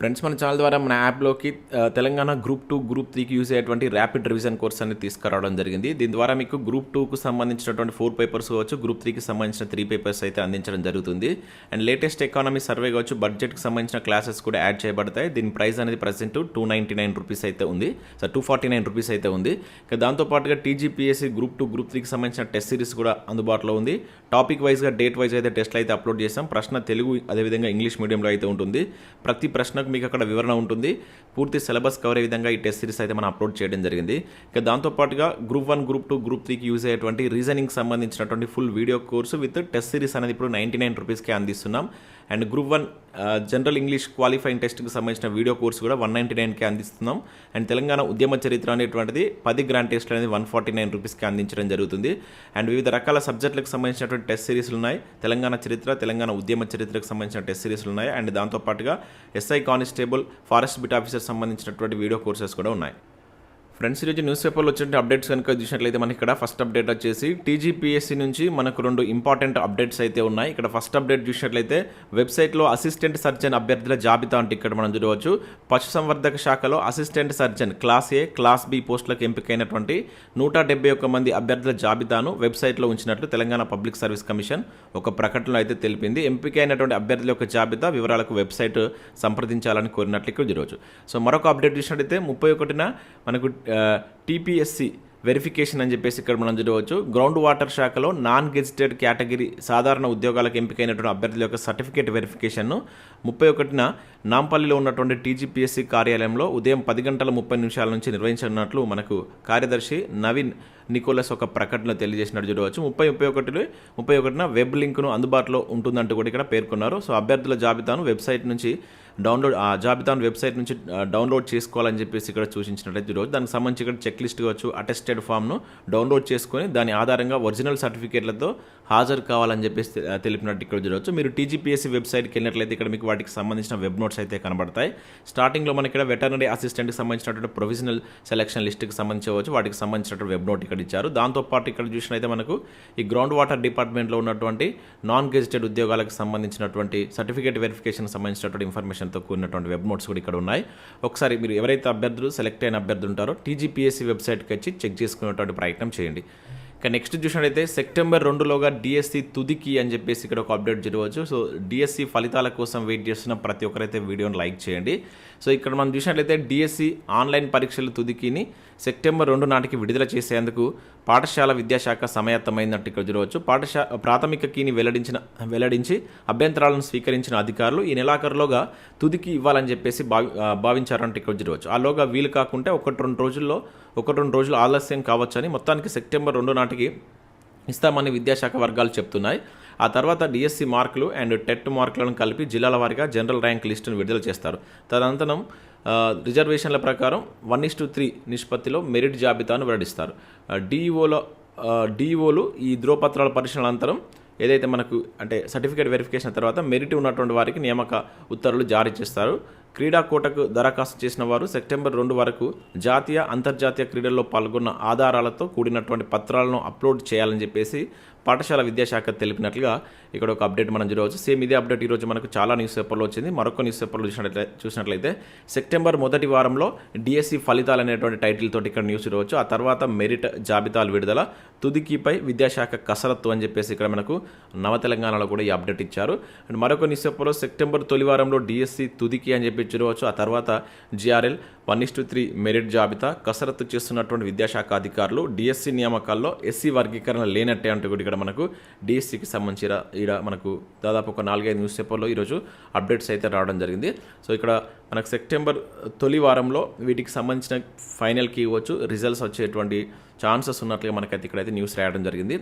Friends మన channel ద్వారా మన యాప్లోకి తెలంగాణ గ్రూప్ టూ గ్రూప్ త్రీకి యూజ్ అయ్యేటువంటి ర్యాపిడ్ రివిజన్ కోర్స్ అనేది తీసుకురావడం జరిగింది. దీని ద్వారా మీకు గ్రూప్ టూకు సంబంధించినటువంటి ఫోర్ పేపర్స్ కావచ్చు గ్రూప్ త్రీకి సంబంధించిన త్రీ పేపర్స్ అయితే అందించడం జరుగుతుంది. అండ్ లేటెస్ట్ ఎకానమీ సర్వే కావచ్చు బడ్జెట్కి సంబంధించిన క్లాసెస్ కూడా యాడ్ చేయబడతాయి. దీని ప్రైస్ అనేది present two ninety nine rupees అయితే ఉంది. Sir two forty nine rupees అయితే ఉంది. ఇక దాంతోపాటుగా టీజీపీఎస్సీ గ్రూప్ టూ గ్రూప్ త్రీకి సంబంధించిన టెస్ట్ సిరీస్ కూడా అందుబాటులో ఉంది. టాపిక్ వైజ్గా డేట్ వైజ్ అయితే టెస్ట్లు అయితే అప్లోడ్ చేసాం ప్రశ్న తెలుగు అదేవిధంగా ఇంగ్లీష్ మీడియంలో అయితే ఉంటుంది. ప్రతి ప్రశ్నకు మీకు అక్కడ వివరణ ఉంటుంది. పూర్తి సిలబస్ కవర్ అయ్యే విధంగా ఈ టెస్ట్ సిరీస్ అయితే మనం అప్లోడ్ చేయడం జరిగింది. ఇక దాంతోపాటుగా group one group two group త్రీకి యూజ్ అయ్యేటువంటి రీజనింగ్ సంబంధించినటువంటి full video course with test series అనేది ఇప్పుడు నైంటీ నైన్ రూపీస్కి అందిస్తున్నాం. And group one general English qualifying టెస్ట్కి సంబంధించిన వీడియో కోర్సు కూడా వన్ నైంటీ నైన్కి అందిస్తున్నాం. అండ్ తెలంగాణ ఉద్యమ చరిత్ర అనేటువంటిది పది గ్రాండ్ టెస్ట్ అనేది వన్ ఫార్టీ నైన్ రూపీస్కి అందించడం జరుగుతుంది. అండ్ వివిధ రకాల సబ్జెక్టులకు సంబంధించినటువంటి టెస్ట్ సిరీస్లు ఉన్నాయి. తెలంగాణ చరిత్ర తెలంగాణ ఉద్యమ చరిత్రకు సంబంధించిన టెస్ట్ సిరీస్లు ఉన్నాయి. అండ్ దాంతోపాటుగా SI constable forest beat officer సంబంధించినటువంటి వీడియో కోర్సెస్ కూడా ఉన్నాయి. ఫ్రెండ్స్ ఈరోజు న్యూస్ పేపర్లో వచ్చిన అప్డేట్స్ కనుక చూసినట్లయితే మనకి ఇక్కడ ఫస్ట్ అప్డేట్ వచ్చేసి టీజీపీఎస్సీ నుంచి మనకు రెండు ఇంపార్టెంట్ అప్డేట్స్ అయితే ఉన్నాయి. ఇక్కడ ఫస్ట్ అప్డేట్ చూసినట్లయితే వెబ్సైట్లో అసిస్టెంట్ సర్జన్ అభ్యర్థుల జాబితా అంటే ఇక్కడ మనం చూడవచ్చు. పశుసంవర్ధక శాఖలో assistant surgeon class A class B పోస్టులకు ఎంపికైనటువంటి నూట డెబ్బై ఒక్క మంది అభ్యర్థుల జాబితాను వెబ్సైట్లో ఉంచినట్లు తెలంగాణ పబ్లిక్ సర్వీస్ కమిషన్ ఒక ప్రకటనలో అయితే తెలిపింది. ఎంపికైనటువంటి అభ్యర్థుల యొక్క జాబితా వివరాలకు వెబ్సైట్ సంప్రదించాలని కోరినట్లు ఇక్కడ చూడవచ్చు. సో మరొక అప్డేట్ చూసినట్లయితే ముప్పై ఒకటిన మనకు టీపీఎస్సి వెరిఫికేషన్ అని చెప్పేసి ఇక్కడ మనం చూడవచ్చు గ్రౌండ్ వాటర్ శాఖలో నాన్ గెజిటెడ్ కేటగిరీ సాధారణ ఉద్యోగాలకు ఎంపికైనటువంటి అభ్యర్థుల యొక్క సర్టిఫికేట్ వెరిఫికేషన్ను ముప్పై ఒకటిన నాంపల్లిలో ఉన్నటువంటి టీజీపీఎస్సీ కార్యాలయంలో ఉదయం పది గంటల ముప్పై నిమిషాల నుంచి నిర్వహించనున్నట్లు మనకు కార్యదర్శి నవీన్ నికోలస్ ఒక ప్రకటనలో తెలియజేసినట్టు చూడవచ్చు. ముప్పై ముప్పై ఒకటిలో ముప్పై ఒకటిన వెబ్ లింక్ను అందుబాటులో ఉంటుందంటూ కూడా ఇక్కడ పేర్కొన్నారు. సో అభ్యర్థుల జాబితాను వెబ్సైట్ నుంచి డౌన్లోడ్ ఆ జాబితాను వెబ్సైట్ నుంచి డౌన్లోడ్ చేసుకోవాలని చెప్పేసి ఇక్కడ సూచించినట్లయితే చూడవచ్చు. దానికి సంబంధించి ఇక్కడ చెక్ లిస్ట్ కావచ్చు అటెస్టెడ్ ఫామ్ను డౌన్లోడ్ చేసుకొని దాని ఆధారంగా ఒరిజినల్ సర్టిఫికేట్లతో హాజరు కావాలని చెప్పేసి తెలిపినట్టు ఇక్కడ చూడవచ్చు. మీరు టీజీపీఎస్సీ వెబ్సైట్కి వెళ్ళినట్లయితే ఇక్కడ మీకు వాటికి సంబంధించిన వెబ్ నోట్ నోట్స్ అయితే కనబడతాయి. స్టార్టింగ్లో మనకి ఇక్కడ వెటర్నరీ అసిస్టెంట్కి సంబంధించినటువంటి ప్రొవిజనల్ సెలక్షన్ లిస్ట్కి సంబంధించవచ్చు. వాటికి సంబంధించినటువంటి వెబ్ నోట్ ఇక్కడ ఇచ్చారు. దాంతోపాటు ఇక్కడ చూసినైతే మనకు ఈ గ్రౌండ్ వాటర్ డిపార్ట్మెంట్లో ఉన్నటువంటి నాన్ గెజిటెడ్ ఉద్యోగాలకు సంబంధించినటువంటి సర్టిఫికేట్ వెరిఫికేషన్ సంబంధించినటువంటి ఇన్ఫర్మేషన్తో కూడినటువంటి వెబ్ నోట్స్ కూడా ఇక్కడ ఉన్నాయి. ఒకసారి మీరు ఎవరైతే అభ్యర్థులు సెలెక్ట్ అయిన అభ్యర్థులు ఉంటారో టీజీపీఎస్సీ వెబ్సైట్కి వచ్చి చెక్ చేసుకునేటువంటి ప్రయత్నం చేయండి. ఇక నెక్స్ట్ చూసినట్టయితే సెప్టెంబర్ రెండులోగా డిఎస్సి తుదికి అని చెప్పేసి ఇక్కడ ఒక అప్డేట్ జరగవచ్చు. సో డిఎస్సి ఫలితాల కోసం వెయిట్ చేస్తున్న ప్రతి ఒక్కరైతే వీడియోని లైక్ చేయండి. సో ఇక్కడ మనం చూసినట్లయితే డిఎస్సి ఆన్లైన్ పరీక్షల తుదికిని సెప్టెంబర్ రెండు నాటికి విడుదల చేసేందుకు పాఠశాల విద్యాశాఖ సమాయత్తమైందంటూ ఇక్కడ చూడవచ్చు. పాఠశా ప్రాథమిక కీని వెల్లడించిన వెల్లడించి అభ్యంతరాలను స్వీకరించిన అధికారులు ఈ నెలాఖరులోగా తుదికి ఇవ్వాలని చెప్పేసి భావి భావించారంటే ఇక్కడ చూడవచ్చు. ఆలోగా వీలు కాకుంటే ఒకటి రెండు రోజుల్లో ఒకటి రెండు రోజులు ఆలస్యం కావచ్చని మొత్తానికి సెప్టెంబర్ రెండు నాటికి ఇస్తామని విద్యాశాఖ వర్గాలు చెప్తున్నాయి. ఆ తర్వాత డిఎస్సి మార్కులు అండ్ టెట్ మార్కులను కలిపి జిల్లాల వారీగా జనరల్ ర్యాంక్ లిస్టును విడుదల చేస్తారు. తదనంతరం రిజర్వేషన్ల ప్రకారం వన్ ఇస్ టు త్రీ నిష్పత్తిలో మెరిట్ జాబితాను వెల్లడిస్తారు. డిఈఓలో డిఈఓలు ఈ ధ్రువపత్రాల పరిశీలన అనంతరం ఏదైతే మనకు అంటే సర్టిఫికేట్ వెరిఫికేషన్ తర్వాత మెరిట్ ఉన్నటువంటి వారికి నియామక ఉత్తర్వులు జారీ చేస్తారు. క్రీడా కోటకు దరఖాస్తు చేసిన వారు సెప్టెంబర్ రెండు వరకు జాతీయ అంతర్జాతీయ క్రీడల్లో పాల్గొన్న ఆధారాలతో కూడినటువంటి పత్రాలను అప్లోడ్ చేయాలని చెప్పేసి పాఠశాల విద్యాశాఖ తెలిపినట్లుగా ఇక్కడ ఒక అప్డేట్ మనం చూడవచ్చు. సేమ్ ఇదే అప్డేట్ ఈరోజు మనకు చాలా న్యూస్ పేపర్లో వచ్చింది. మరొక న్యూస్ పేపర్లో చూసినట్లయితే చూసినట్లయితే సెప్టెంబర్ మొదటి వారంలో డిఎస్సి ఫలితాలు అనేటువంటి టైటిల్ తోటి ఇక్కడ న్యూస్ చూడవచ్చు. ఆ తర్వాత మెరిట్ జాబితాలు విడుదల తుదికిపై విద్యాశాఖ కసరత్తు అని చెప్పేసి ఇక్కడ మనకు నవ తెలంగాణలో కూడా ఈ అప్డేట్ ఇచ్చారు. అండ్ మరొక న్యూస్ పేపర్లో సెప్టెంబర్ తొలి వారంలో డిఎస్సి తుదికి అని చెప్పి చూడవచ్చు. ఆ తర్వాత GRL one is to three merit జాబితా కసరత్తు చేస్తున్నటువంటి విద్యాశాఖ అధికారులు డిఎస్సి నియామకాల్లో ఎస్సీ వర్గీకరణ లేనట్టే అంటూ కూడా ఇక్కడ మనకు. డిఎస్సికి సంబంధించిన ఇక్కడ మనకు దాదాపు ఒక నాలుగైదు న్యూస్ పేపర్లో ఈరోజు అప్డేట్స్ అయితే రావడం జరిగింది. సో ఇక్కడ మనకు సెప్టెంబర్ తొలి వారంలో వీటికి సంబంధించిన ఫైనల్కి ఇవ్వచ్చు. రిజల్ట్స్ వచ్చేటువంటి ఛాన్సెస్ ఉన్నట్లుగా మనకైతే ఇక్కడైతే న్యూస్ రాయడం జరిగింది.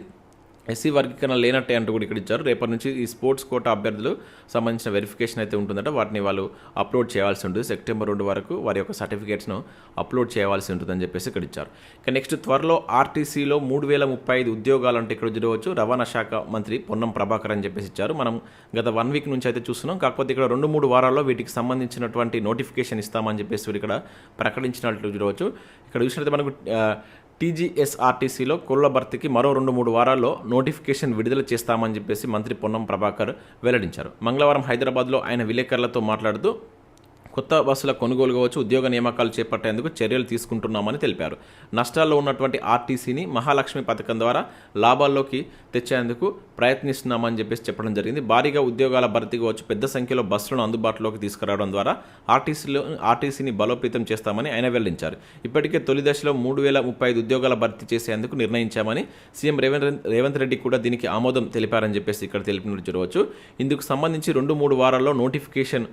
ఎస్సీ వర్గీకరణ లేనట్టే అంటూ కూడా ఇక్కడ ఇచ్చారు. రేపటి నుంచి ఈ స్పోర్ట్స్ కోట అభ్యర్థులు సంబంధించిన వెరిఫికేషన్ అయితే ఉంటుందంట. వాటిని వాళ్ళు అప్లోడ్ చేయాల్సి ఉంటుంది. సెప్టెంబర్ రెండు వరకు వారి యొక్క సర్టిఫికేట్స్ను అప్లోడ్ చేయాల్సి ఉంటుందని చెప్పేసి ఇక్కడ ఇచ్చారు. ఇక నెక్స్ట్ త్వరలో ఆర్టీసీలో మూడు వేల ముప్పై ఐదు ఉద్యోగాలు అంటే ఇక్కడ చూడవచ్చు రవాణా శాఖ మంత్రి పొన్నం ప్రభాకర్ అని చెప్పేసి ఇచ్చారు. మనం గత వన్ వీక్ నుంచి అయితే చూస్తున్నాం. కాకపోతే ఇక్కడ రెండు మూడు వారాల్లో వీటికి సంబంధించినటువంటి నోటిఫికేషన్ ఇస్తామని చెప్పేసి ఇక్కడ ప్రకటించినట్లు చూడవచ్చు ఇక్కడ చూసినట్లయితే మనకు టీజీఎస్ఆర్టీసీలో కుళ్ళ భర్తీకి మరో రెండు మూడు వారాల్లో నోటిఫికేషన్ విడుదల చేస్తామని చెప్పేసి మంత్రి పొన్నం ప్రభాకర్ వెల్లడించారు. మంగళవారం హైదరాబాద్లో ఆయన విలేకరులతో మాట్లాడుతూ కొత్త బస్సుల కొనుగోలు కావచ్చు ఉద్యోగ నియామకాలు చేపట్టేందుకు చర్యలు తీసుకుంటున్నామని తెలిపారు. నష్టాల్లో ఉన్నటువంటి ఆర్టీసీని మహాలక్ష్మి పథకం ద్వారా లాభాల్లోకి తెచ్చేందుకు ప్రయత్నిస్తున్నామని చెప్పేసి చెప్పడం జరిగింది. భారీగా ఉద్యోగాల భర్తీ కావచ్చు పెద్ద సంఖ్యలో బస్సులను అందుబాటులోకి తీసుకురావడం ద్వారా ఆర్టీసీలో ఆర్టీసీని బలోపేతం చేస్తామని ఆయన వెల్లడించారు. ఇప్పటికే తొలి దశలో మూడు వేల ముప్పై ఐదు ఉద్యోగాల భర్తీ చేసేందుకు నిర్ణయించామని సీఎం రేవంత్ రేవంత్ రెడ్డి కూడా దీనికి ఆమోదం తెలిపారని చెప్పేసి ఇక్కడ తెలిపినట్టు చూడవచ్చు. ఇందుకు సంబంధించి రెండు మూడు వారాల్లో నోటిఫికేషన్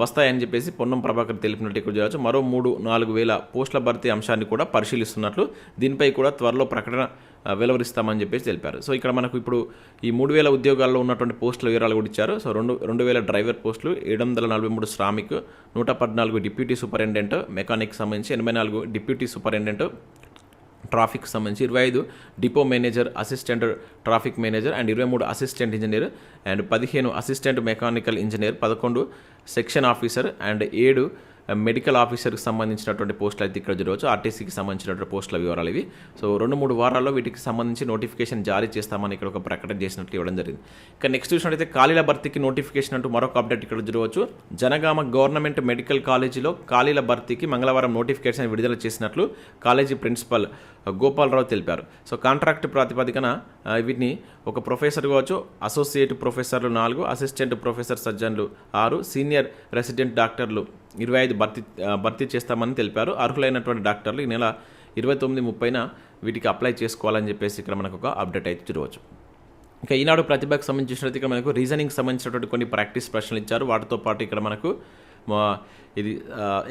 వస్తాయని చెప్పేసి పొన్నం ప్రభాకర్ తెలిపినట్టు ఇక్కడ చూడవచ్చు మరో మూడు నాలుగు వేల పోస్టుల భర్తీ అంశాన్ని కూడా పరిశీలిస్తున్నట్లు దీనిపై కూడా త్వరలో ప్రకటన వెలువరిస్తామని చెప్పేసి తెలిపారు. సో ఇక్కడ మనకు ఇప్పుడు ఈ మూడు వేల ఉద్యోగాల్లో ఉన్నటువంటి పోస్టుల వివరాలు కూడా ఇచ్చారు. సో రెండు రెండు వేల డ్రైవర్ పోస్టులు ఏడు వందల నలభై మూడు శ్రామిక్ నూట పద్నాలుగు డిప్యూటీ సూపరింటెండెంట్ మెకానిక్ సంబంధించి ఎనభై నాలుగు డిప్యూటీ సూపరింటెండెంట్ ట్రాఫిక్ సంబంధించి ఇరవై ఐదు depot manager assistant traffic manager and ఇరవై మూడు అసిస్టెంట్ ఇంజనీర్ అండ్ పదిహేను అసిస్టెంట్ మెకానికల్ ఇంజనీర్ పదకొండు సెక్షన్ ఆఫీసర్ అండ్ ఏడు మెడికల్ ఆఫీసర్కి సంబంధించినటువంటి పోస్టులు అయితే ఇక్కడ చూడవచ్చు ఆర్టీసీకి సంబంధించినటువంటి పోస్టుల వివరాలు ఇవి. సో రెండు మూడు వారాల్లో వీటికి సంబంధించి నోటిఫికేషన్ జారీ చేస్తామని ఇక్కడ ఒక ప్రకటన చేసినట్లు ఇవ్వడం జరిగింది. ఇక నెక్స్ట్ చూసినట్టయితే ఖాళీల భర్తీకి నోటిఫికేషన్ అంటూ మరొక అప్డేట్ ఇక్కడ చూడవచ్చు జనగామ గవర్నమెంట్ మెడికల్ కాలేజీలో ఖాళీల భర్తీకి మంగళవారం నోటిఫికేషన్ విడుదల చేసినట్లు కాలేజీ ప్రిన్సిపల్ గోపాలరావు తెలిపారు. సో కాంట్రాక్ట్ ప్రాతిపదికన వీటిని ఒక ప్రొఫెసర్ కావచ్చు అసోసియేట్ ప్రొఫెసర్లు నాలుగు అసిస్టెంట్ ప్రొఫెసర్ సర్జన్లు ఆరు సీనియర్ రెసిడెంట్ డాక్టర్లు ఇరవై ఐదు భర్తీ భర్తీ చేస్తామని తెలిపారు. అర్హులైనటువంటి డాక్టర్లు ఈ నెల ఇరవై తొమ్మిది ముప్పైన వీటికి అప్లై చేసుకోవాలని చెప్పేసి ఇక్కడ మనకు ఒక అప్డేట్ అయితే చూడవచ్చు ఇంకా ఈనాడు ప్రతిభకు సంబంధించినట్టు ఇక్కడ మనకు రీజనింగ్ సంబంధించినటువంటి కొన్ని ప్రాక్టీస్ ప్రశ్నలు ఇచ్చారు. వాటితో పాటు ఇక్కడ మనకు మా ఇది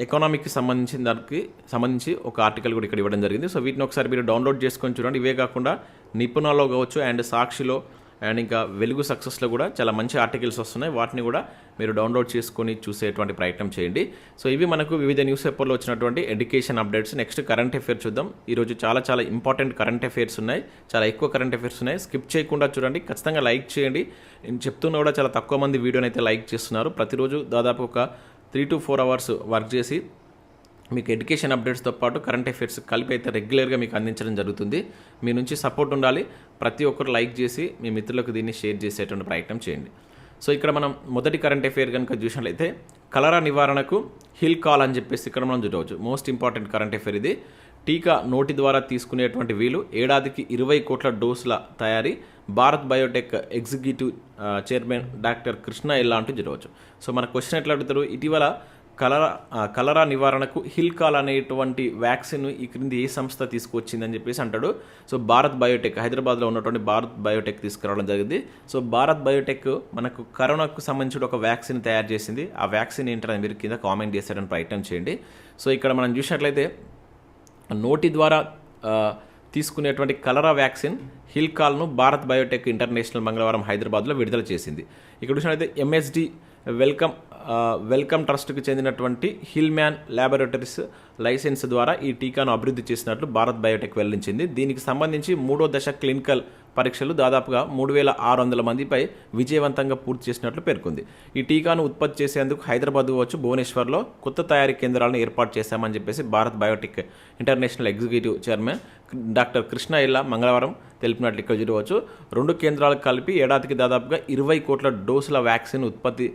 ఎకనామిక్కి సంబంధించిన దానికి సంబంధించి ఒక ఆర్టికల్ కూడా ఇక్కడ ఇవ్వడం జరిగింది. సో వీటిని ఒకసారి మీరు డౌన్లోడ్ చేసుకొని చూడండి. ఇవే కాకుండా నిపుణలో కావచ్చు అండ్ సాక్షిలో అండ్ ఇంకా వెలుగు సక్సెస్లో కూడా చాలా మంచి ఆర్టికల్స్ వస్తున్నాయి. వాటిని కూడా మీరు డౌన్లోడ్ చేసుకొని చూసేటువంటి ప్రయత్నం చేయండి. సో ఇవి మనకు వివిధ న్యూస్ పేపర్లో వచ్చినటువంటి education updates next current affair చూద్దాం. ఈరోజు చాలా చాలా ఇంపార్టెంట్ కరెంట్ అఫేర్స్ ఉన్నాయి. చాలా ఎక్కువ కరెంట్ అఫేర్స్ ఉన్నాయి. స్కిప్ చేయకుండా చూడండి. ఖచ్చితంగా లైక్ చేయండి. నేను చెప్తున్నా కూడా చాలా తక్కువ మంది వీడియోని అయితే లైక్ చేస్తున్నారు. ప్రతిరోజు దాదాపు ఒక three to four hours work చేసి మీకు ఎడ్యుకేషన్ అప్డేట్స్తో పాటు కరెంట్ అఫైర్స్ కలిపి అయితే రెగ్యులర్గా మీకు అందించడం జరుగుతుంది. మీ నుంచి సపోర్ట్ ఉండాలి. ప్రతి ఒక్కరు లైక్ చేసి మీ మిత్రులకు దీన్ని షేర్ చేసేటువంటి ప్రయత్నం చేయండి. సో ఇక్కడ మనం మొదటి కరెంట్ అఫైర్ కనుక చూసినట్లయితే కలరా నివారణకు హిల్ కాల్ అని చెప్పేసి ఇక్కడ మనం చూడవచ్చు. మోస్ట్ ఇంపార్టెంట్ కరెంట్ అఫైర్ ఇది. టీకా నోటి ద్వారా తీసుకునేటువంటి వీలు ఏడాదికి ఇరవై కోట్ల డోసుల తయారీ Bharat biotech executive chairman doctor Krishna Ella అంటూ చూడవచ్చు. సో మన క్వశ్చన్ ఎట్లా అడుగుతారు? ఇటీవల కలరా కలరా నివారణకు హిల్ కాల్ అనేటువంటి వ్యాక్సిన్ ఈ క్రింది ఏ సంస్థ తీసుకొచ్చిందని చెప్పేసి అంటాడు. సో భారత్ బయోటెక్ హైదరాబాద్లో ఉన్నటువంటి భారత్ బయోటెక్ తీసుకురావడం జరిగింది. సో భారత్ బయోటెక్ మనకు కరోనాకు సంబంధించిన ఒక వ్యాక్సిన్ తయారు చేసింది. ఆ వ్యాక్సిన్ ఏంటని మీరు కింద కామెంట్ చేశారని ప్రయత్నం చేయండి. సో ఇక్కడ మనం చూసినట్లయితే నోటి ద్వారా తీసుకునేటువంటి కలరా వ్యాక్సిన్ హిల్ కాల్ను భారత్ బయోటెక్ ఇంటర్నేషనల్ మంగళవారం హైదరాబాద్లో విడుదల చేసింది. ఇక్కడ చూసినట్లయితే ఎంఎస్డి వెల్కమ్ వెల్కమ్ ట్రస్ట్కి చెందినటువంటి హిల్ మ్యాన్ ల్యాబొరేటరీస్ లైసెన్స్ ద్వారా ఈ టీకాను అభివృద్ధి చేసినట్లు భారత్ బయోటెక్ వెల్లడించింది. దీనికి సంబంధించి మూడో దశ క్లినికల్ పరీక్షలు దాదాపుగా మూడు వేల ఆరు వందల మందిపై విజయవంతంగా పూర్తి చేసినట్లు పేర్కొంది. ఈ టీకాను ఉత్పత్తి చేసేందుకు హైదరాబాద్ వచ్చి భువనేశ్వర్లో కొత్త తయారీ కేంద్రాలను ఏర్పాటు చేశామని చెప్పేసి Bharat biotech international executive chairman doctor Krishna Ella మంగళవారం తెలిపినట్లు ఇక్కడ చూడవచ్చు. రెండు కేంద్రాలు కలిపి ఏడాదికి దాదాపుగా ఇరవై కోట్ల డోసుల వ్యాక్సిన్ ఉత్పత్తి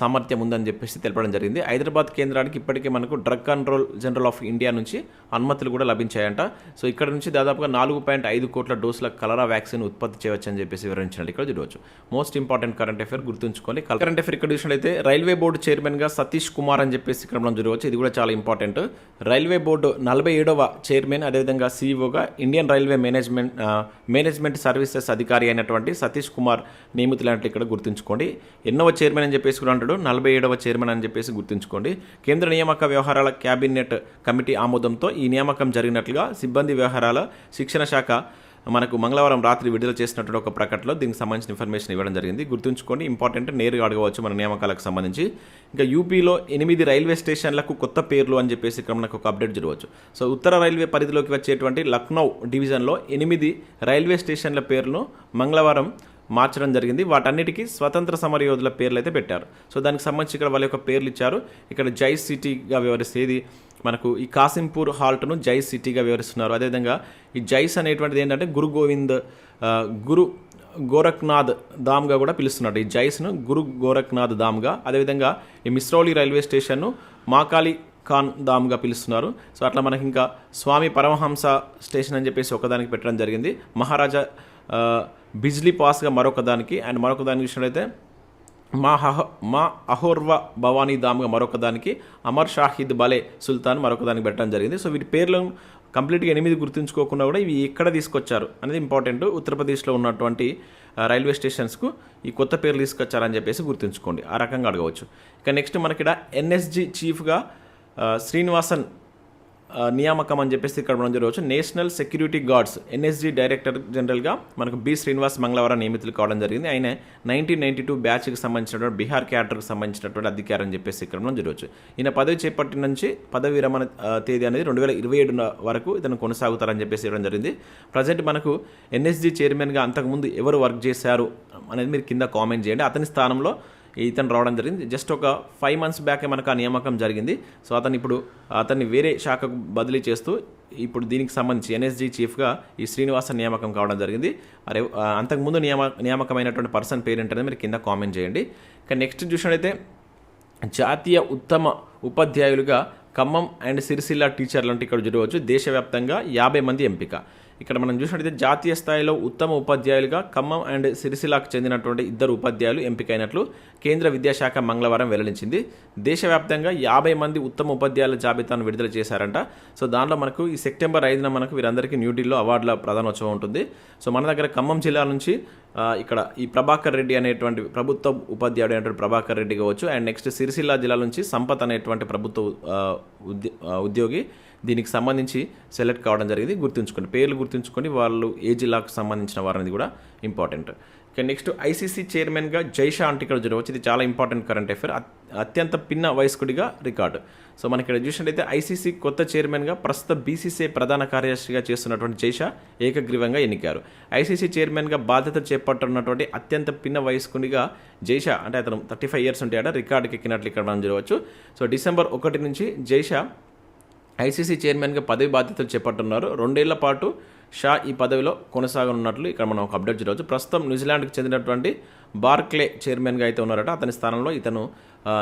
సామర్థ్యం ఉందని చెప్పేసి తెలపడం జరిగింది. హైదరాబాద్ కేంద్రానికి ఇప్పటికే మనకు drug control general of India నుంచి అనుమతులు కూడా లభించాయంట. సో ఇక్కడ నుంచి దాదాపుగా నాలుగు పాయింట్ ఐదు కోట్ల డోసుల కలరా వ్యాక్సిన్ ఉత్పత్తి చేయవచ్చని చెప్పేసి వివరించినట్టు ఇక్కడ చూడవచ్చు. మోస్ట్ ఇంపార్టెంట్ కరెంట్ అఫేర్ గుర్తుంచుకోండి కరెంట్ అఫేర్ ఇక్కడ చూసినట్లయితే రైల్వే బోర్డు చైర్మన్గా సతీష్ కుమార్ అని చెప్పేసి ఇక్కడ మనం చూడవచ్చు. ఇది కూడా చాలా ఇంపార్టెంట్. రైల్వే బోర్డు నలభై ఏడవ చైర్మన్ అదేవిధంగా సీఈఓగా Indian railway management management services అధికారి అయినటువంటి సతీష్ కుమార్ నియమితులైనట్లు ఇక్కడ గుర్తుంచుకోండి. ఎన్నో చైర్మన్ అని చెప్పేసి కూడా అంటాడు నలభై ఏడవ చైర్మన్ అని చెప్పేసి గుర్తుంచుకోండి. కేంద్ర నియామక వ్యవహారాల క్యాబినెట్ కమిటీ ఆమోదంతో ఈ నియామకం జరిగినట్లుగా సిబ్బంది వ్యవహారాల శిక్షణ శాఖ మనకు మంగళవారం రాత్రి విడుదల చేసినటువంటి ఒక ప్రకటనలో దీనికి సంబంధించిన ఇన్ఫర్మేషన్ ఇవ్వడం జరిగింది. గుర్తుంచుకోండి ఇంపార్టెంట్ నేరుగా అడగవచ్చు మన నియామకాలకు సంబంధించి. ఇంకా యూపీలో ఎనిమిది రైల్వే స్టేషన్లకు కొత్త పేర్లు అని చెప్పేసి ఇక్కడ మనకు ఒక అప్డేట్ జరగవచ్చు. సో ఉత్తర రైల్వే పరిధిలోకి వచ్చేటువంటి లక్నో డివిజన్లో ఎనిమిది రైల్వే స్టేషన్ల పేర్లను మంగళవారం మార్చడం జరిగింది. వాటన్నిటికీ స్వతంత్ర సమరయోధుల పేర్లు అయితే పెట్టారు. సో దానికి సంబంధించి ఇక్కడ వాళ్ళ యొక్క పేర్లు ఇచ్చారు. ఇక్కడ జై సిటీగా వివరిస్తేది మనకు ఈ కాసింపూర్ హాల్ట్ను జై సిటీగా వివరిస్తున్నారు. అదేవిధంగా ఈ జైస్ అనేటువంటిది ఏంటంటే గురు గోవింద్ గురు గోరఖ్నాథ్ ధామ్గా కూడా పిలుస్తున్నాడు ఈ జైస్ను గురు గోరఖ్నాథ్ ధామ్గా. అదేవిధంగా ఈ మిస్రౌలి రైల్వే స్టేషన్ను మాకాలి ఖాన్ ధామ్గా పిలుస్తున్నారు. సో అట్లా మనకి ఇంకా స్వామి పరమహంస స్టేషన్ అని చెప్పేసి ఒకదానికి పెట్టడం జరిగింది. మహారాజా బిజ్లీ పాస్గా మరొక దానికి అండ్ మరొక దానికి చూసినట్లయితే మా హహ మా అహోర్వ భవానీ ధామ్గా మరొక దానికి అమర్ షాహిద్ బలే సుల్తాన్ మరొక దానికి పెట్టడం జరిగింది. సో వీటి పేర్లను కంప్లీట్గా ఎనిమిది గుర్తుంచుకోకుండా కూడా ఇవి ఎక్కడ తీసుకొచ్చారు అనేది ఇంపార్టెంట్. ఉత్తరప్రదేశ్లో ఉన్నటువంటి రైల్వే స్టేషన్స్కు ఈ కొత్త పేర్లు తీసుకొచ్చారని చెప్పేసి గుర్తుంచుకోండి. ఆ రకంగా అడగవచ్చు. ఇక నెక్స్ట్ మనకి ఇక్కడ ఎన్ఎస్జి చీఫ్గా శ్రీనివాసన్ నియామకం అని చెప్పేసి ఇక్కడ మనం జరగవచ్చు national security guards NSG director జనరల్గా మనకు బి. శ్రీనివాస్ మంగళవారం నియమితులు కావడం జరిగింది. ఆయన నైన్టీన్ నైన్టీ టూ బ్యాచ్కి సంబంధించినటువంటి బీహార్ క్యాడర్కి సంబంధించినటువంటి అధికారం అని చెప్పేసి ఇక్కడ మనం జరగవచ్చు ఈయన పదవి చేపట్టి నుంచి పదవి విరమణ తేదీ అనేది రెండు వేల ఇరవై ఏడు వరకు ఇతను కొనసాగుతారని చెప్పేసి ఇవ్వడం జరిగింది. ప్రజెంట్ మనకు ఎన్ఎస్జీ చైర్మన్గా అంతకుముందు ఎవరు వర్క్ చేశారు అనేది మీరు కింద కామెంట్ చేయండి. అతని స్థానంలో ఇతను రావడం జరిగింది. జస్ట్ ఒక ఫైవ్ మంత్స్ బ్యాకే మనకు ఆ నియామకం జరిగింది. సో అతను ఇప్పుడు అతన్ని వేరే శాఖకు బదిలీ చేస్తూ ఇప్పుడు దీనికి సంబంధించి ఎన్ఎస్జీ చీఫ్గా ఈ శ్రీనివాస నియామకం కావడం జరిగింది. అరే అంతకుముందు నియామ నియామకమైనటువంటి పర్సన్ పేరెంట్ అనేది మీరు కింద కామెంట్ చేయండి. కానీ నెక్స్ట్ చూసినట్టయితే జాతీయ ఉత్తమ ఉపాధ్యాయులుగా ఖమ్మం అండ్ సిరిసిల్ల టీచర్లు అంటే ఇక్కడ చూడవచ్చు దేశవ్యాప్తంగా యాభై మంది ఎంపిక. ఇక్కడ మనం చూసినట్టయితే జాతీయ స్థాయిలో ఉత్తమ ఉపాధ్యాయులుగా ఖమ్మం అండ్ సిరిసిల్లాకు చెందినటువంటి ఇద్దరు ఉపాధ్యాయులు ఎంపికైనట్లు కేంద్ర విద్యాశాఖ మంగళవారం వెల్లడించింది. దేశవ్యాప్తంగా యాభై మంది ఉత్తమ ఉపాధ్యాయుల జాబితాను విడుదల చేశారంట. సో దాంట్లో మనకు ఈ సెప్టెంబర్ ఐదున మనకు వీరందరికీ న్యూఢిల్లీలో అవార్డుల ప్రధానోత్సవం ఉంటుంది. సో మన దగ్గర ఖమ్మం జిల్లా నుంచి ఇక్కడ ఈ ప్రభాకర్ రెడ్డి అనేటువంటి ప్రభుత్వ ఉపాధ్యాయుడు అనేటువంటి ప్రభాకర్ రెడ్డి కావచ్చు అండ్ నెక్స్ట్ సిరిసిల్ల జిల్లా నుంచి సంపత్ అనేటువంటి ప్రభుత్వ ఉద్యోగి దీనికి సంబంధించి సెలెక్ట్ కావడం జరిగింది. గుర్తుంచుకోండి. పేర్లు గుర్తుంచుకొని వాళ్ళు ఏ జిల్లాకు సంబంధించిన వారనేది కూడా ఇంపార్టెంట్ ఇక నెక్స్ట్ ఐసీసీ చైర్మన్గా జైషా అంటే ఇక్కడ చూడవచ్చు. ఇది చాలా ఇంపార్టెంట్ కరెంట్ అఫేర్ అత్యంత పిన్న వయస్కుడిగా రికార్డు. సో మనకి ఇక్కడ చూసినట్టయితే ఐసీసీ కొత్త చైర్మన్గా ప్రస్తుత బీసీసీ ప్రధాన కార్యదర్శిగా చేస్తున్నటువంటి జైషా ఏకగ్రీవంగా ఎన్నికారు. ఐసీసీ చైర్మన్గా బాధ్యత చేపట్టున్నటువంటి అత్యంత పిన్న వయస్కునిగా జైషా అంటే అతను థర్టీ ఫైవ్ ఇయర్స్ ఉంటే రికార్డుకి ఎక్కినట్లు ఇక్కడ మనం చూడవచ్చు. సో డిసెంబర్ ఒకటి నుంచి జైషా ఐసీసీ చైర్మన్గా పదవి బాధ్యతలు చేపట్టున్నారు. రెండేళ్ళ పాటు షా ఈ పదవిలో కొనసాగనున్నట్లు ఇక్కడ మనం ఒక అప్డేట్ చూడవచ్చు. ప్రస్తుతం న్యూజిలాండ్కి చెందినటువంటి బార్క్లే చైర్మన్గా అయితే ఉన్నారట. అతని స్థానంలో ఇతను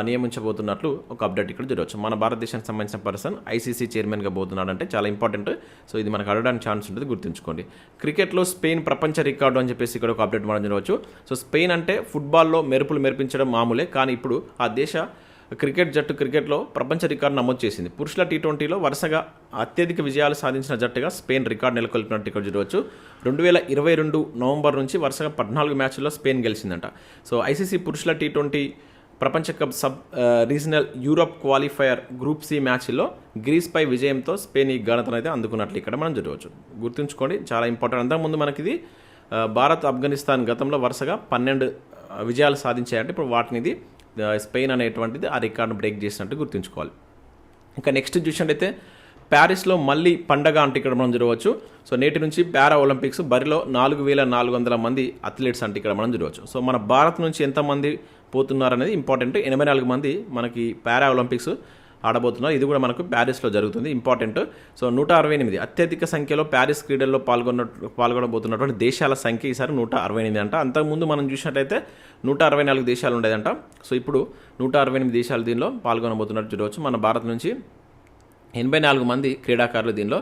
నియమించబోతున్నట్లు ఒక అప్డేట్ ఇక్కడ చూడవచ్చు. మన భారతదేశానికి సంబంధించిన పర్సన్ ఐసీసీ చైర్మన్గా పోతున్నాడంటే చాలా ఇంపార్టెంట్. సో ఇది మనకు అడగడానికి ఛాన్స్ ఉంటుంది గుర్తుంచుకోండి. క్రికెట్లో స్పెయిన్ ప్రపంచ రికార్డు అని చెప్పేసి ఇక్కడ ఒక అప్డేట్ మనం చూడవచ్చు. సో స్పెయిన్ అంటే ఫుట్బాల్లో మెరుపులు మెరిపించడం మామూలే కానీ ఇప్పుడు ఆ దేశ క్రికెట్ జట్టు క్రికెట్లో ప్రపంచ రికార్డు నమోదు చేసింది. పురుషుల టీ ట్వంటీలో వరుసగా అత్యధిక విజయాలు సాధించిన జట్టుగా స్పెయిన్ రికార్డు నెలకొల్పినట్టు ఇక్కడ చూడవచ్చు. రెండు వేల ఇరవై రెండు నవంబర్ నుంచి వరుసగా పద్నాలుగు మ్యాచ్ల్లో స్పెయిన్ గెలిచిందంట. సో ఐసీసీ పురుషుల టీ ట్వంటీ ప్రపంచ cup sub regional Europe qualifier group C మ్యాచ్లో గ్రీస్పై విజయంతో స్పెయిన్ ఈ ఘనతను అయితే అందుకున్నట్లు ఇక్కడ మనం చూడవచ్చు. గుర్తుంచుకోండి చాలా ఇంపార్టెంట్. అంతకుముందు మనకి ఇది భారత్ ఆఫ్ఘనిస్తాన్ గతంలో వరుసగా పన్నెండు విజయాలు సాధించాయంటే. ఇప్పుడు వాటిని ఇది స్పెయిన్ అనేటువంటిది ఆ రికార్డును బ్రేక్ చేసినట్టు గుర్తుంచుకోవాలి. ఇంకా నెక్స్ట్ చూసినట్టయితే ప్యారిస్లో మళ్ళీ పండగ అంటే ఇక్కడ మనం చూడవచ్చు. సో నేటి నుంచి పారా ఒలింపిక్స్ బరిలో నాలుగు వేల నాలుగు వందల మంది అథ్లెట్స్ అంటే ఇక్కడ మనం చూడవచ్చు. సో మన భారత్ నుంచి ఎంతమంది పోతున్నారు అనేది ఇంపార్టెంట్. ఎనభై నాలుగు మంది మనకి పారా ఒలింపిక్స్ ఆడబోతున్నారు ఇది కూడా మనకు ప్యారిస్లో జరుగుతుంది. ఇంపార్టెంట్. సో నూట అరవై ఎనిమిది. అత్యధిక సంఖ్యలో ప్యారిస్ క్రీడల్లో పాల్గొన్న పాల్గొనబోతున్నటువంటి దేశాల సంఖ్య ఈసారి నూట అరవై ఎనిమిది అంట. అంతకుముందు మనం చూసినట్టయితే నూట అరవై నాలుగు దేశాలు ఉండేదంట. సో ఇప్పుడు నూట అరవై ఎనిమిది దేశాలు దీనిలో పాల్గొనబోతున్నట్టు చూడవచ్చు. మన భారత్ నుంచి ఎనభై నాలుగు మంది క్రీడాకారులు దీనిలో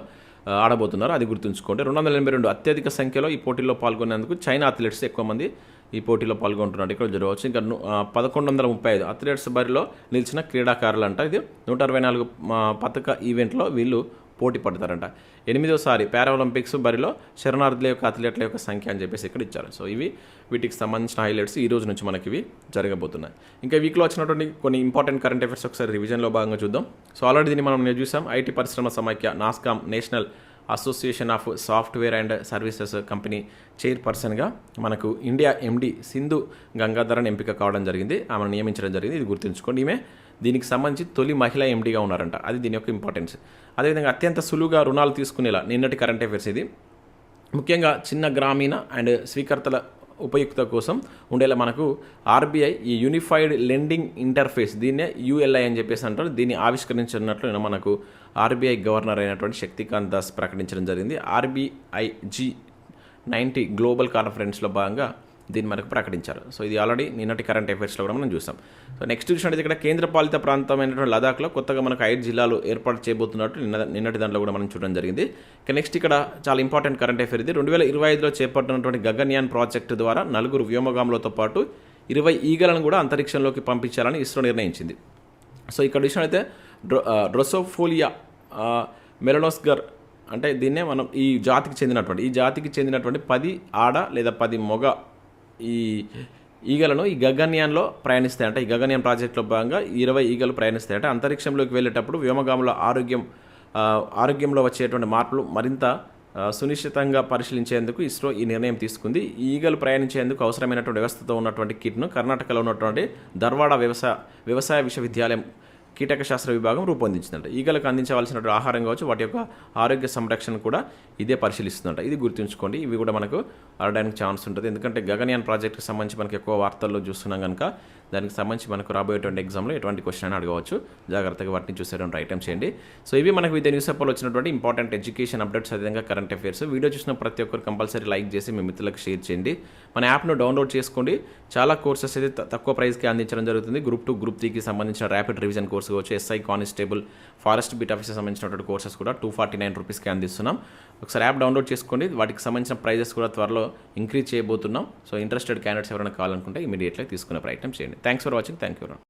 ఆడబోతున్నారు. అది గుర్తుంచుకోండి. రెండు వందల ఎనభై రెండు అత్యధిక సంఖ్యలో ఈ పోటీల్లో పాల్గొనేందుకు చైనా అథ్లెట్స్ ఎక్కువ మంది ఈ పోటీలో పాల్గొంటున్నారు ఇక్కడ చూడవచ్చు ఇంకా పదకొండు వందల ముప్పై ఐదు అథ్లెట్స్ బరిలో నిలిచిన క్రీడాకారులంట. ఇది నూట అరవై నాలుగు పతక పథక ఈవెంట్లో వీళ్ళు పోటీ పడతారంట. ఎనిమిదోసారి పారాలింపిక్స్ బరిలో శరణార్థుల యొక్క అథ్లెట్ల యొక్క సంఖ్య అని చెప్పేసి ఇక్కడ ఇచ్చారు. సో ఇవి వీటికి సంబంధించిన హైలైట్స్ ఈ రోజు నుంచి మనకి ఇవి జరగబోతున్నాయి. ఇంకా వీక్లో వచ్చినటువంటి కొన్ని ఇంపార్టెంట్ కరెంట్ అఫైర్స్ ఒకసారి రివిజన్లో భాగంగా చూద్దాం. సో ఆల్రెడీ దీన్ని మనం నేను చూసాం. ఐటీ పరిశ్రమ సమైక్య NASSCOM national association of software and services company చైర్పర్సన్గా మనకు ఇండియా ఎండి సింధు గంగాధరన్ ఎంపిక కావడం జరిగింది. ఆమెను నియమించడం జరిగింది. ఇది గుర్తుంచుకోండి. ఈమె దీనికి సంబంధించి తొలి మహిళా ఎండీగా ఉన్నారంట. అది దీని యొక్క ఇంపార్టెన్స్ అదేవిధంగా అత్యంత సులువుగా రుణాలు తీసుకునేలా నిన్నటి కరెంట్ అఫైర్స్ ఇది. ముఖ్యంగా చిన్న గ్రామీణ అండ్ స్వీకర్తల ఉపయుక్త కోసం ఉండేలా మనకు ఆర్బీఐ ఈ యూనిఫైడ్ లెండింగ్ ఇంటర్ఫేస్ దీన్నే యూఎల్ఐ అని చెప్పేసి అంటారు. దీన్ని ఆవిష్కరించినట్లు మనకు ఆర్బీఐ గవర్నర్ అయినటువంటి శక్తికాంత్ దాస్ ప్రకటించడం జరిగింది. ఆర్బీఐ జీ నైంటీ గ్లోబల్ కాన్ఫరెన్స్లో భాగంగా దీన్ని మనకు ప్రకటించారు. సో ఇది ఆల్రెడీ నిన్నటి కరెంట్ అఫైర్స్లో కూడా మనం చూసాం. సో నెక్స్ట్ చూసినట్టు ఇక్కడ కేంద్రపాలిత ప్రాంతమైనటువంటి లదాఖ్లో కొత్తగా మనకు ఐదు జిల్లాలు ఏర్పాటు చేయబోతున్నట్టు నిన్న నిన్నటి దాంట్లో కూడా మనం చూడడం జరిగింది. ఇక నెక్స్ట్ ఇక్కడ చాలా ఇంపార్టెంట్ కరెంట్ అఫైర్ ఇది. రెండు వేల ఇరవై ఐదులో చేపట్టినటువంటి గగన్యాన్ ప్రాజెక్టు ద్వారా నలుగురు వ్యోమగాములతో పాటు ఇరవై ఈగలను కూడా అంతరిక్షంలోకి పంపించాలని ఇస్రో నిర్ణయించింది. సో ఇక్కడ విషయం డ్రో డ్రొసోఫోలియా మెలనోస్గర్ అంటే దీన్నే మనం ఈ జాతికి చెందినటువంటి ఈ జాతికి చెందినటువంటి పది ఆడ లేదా పది మొగ ఈ ఈగలను ఈ గగన్యాన్లో ప్రయాణిస్తాయంట. ఈ గగన్యాన్ ప్రాజెక్టులో భాగంగా ఇరవై ఈగలు ప్రయాణిస్తాయంట. అంతరిక్షంలోకి వెళ్ళేటప్పుడు వ్యోమగాముల ఆరోగ్యం ఆరోగ్యంలో వచ్చేటువంటి మార్పులు మరింత సునిశ్చితంగా పరిశీలించేందుకు ఇస్రో ఈ నిర్ణయం తీసుకుంది. ఈ ఈగలు ప్రయాణించేందుకు అవసరమైనటువంటి వ్యవస్థతో ఉన్నటువంటి కిట్ను కర్ణాటకలో ఉన్నటువంటి ధర్వాడ వ్యవసాయ వ్యవసాయ విశ్వవిద్యాలయం కీటక శాస్త్ర విభాగం రూపొందించిందంట. ఈగలకు అందించవలసిన ఆహారం కావచ్చు వాటి యొక్క ఆరోగ్య సంరక్షణ కూడా ఇదే పరిశీలిస్తుందంట. ఇది గుర్తుంచుకోండి. ఇవి కూడా మనకు ఆడడానికి ఛాన్స్ ఉంటుంది. ఎందుకంటే గగన్యాన్ ప్రాజెక్ట్కి సంబంధించి మనకి ఎక్కువ వార్తల్లో చూస్తున్నాం కనుక దానికి సంబంధించి మనకు రాబోయేటువంటి ఎగ్జామ్లో ఎటువంటి క్వశ్చన్ అని అడగవచ్చు. జాగ్రత్తగా వాటిని చూసేటువంటి ఐటమ్ చేయండి. సో ఇవి మనకు వివిధ న్యూస్ పేపర్లో వచ్చినటువంటి ఇంపార్టెంట్ ఎడ్యుకేషన్ అప్డేట్స్ అదేవిధంగా కరెంట్ అఫైర్స్. వీడియో చూసిన ప్రతి ఒక్కరు కంపల్సరీ లైక్ చేసి మీ మిత్రులకు షేర్ చేయండి. మన యాప్ను డౌన్లోడ్ చేసుకోండి. చాలా కోర్సెస్ అయితే తక్కువ ప్రైస్కి అందించడం జరుగుతుంది. గ్రూప్ టు గ్రూప్ త్రీకి సంబంధించిన ర్యాపిడ్ రివిజన్ కోర్స్ కోర్సు కావచ్చు SI constable forest beat officer సంబంధించినటువంటి కోర్సెస్ కూడా టూ ఫార్టీ నైన్ రూపీస్కి అందిస్తున్నాం. ఒకసారి యాప్ డౌన్లోడ్ చేసుకోండి. వాటికి సంబంధించిన ప్రైజెస్ కూడా త్వరలో ఇంక్రీజ్ చేయబోతున్నాం. సో ఇంట్రెస్టెడ్ క్యాండిడేట్స్ ఎవరైనా కావాలనుకుంటే ఇమీడియట్గా తీసుకునే ప్రయత్నం చేయండి. Thanks for watching thank you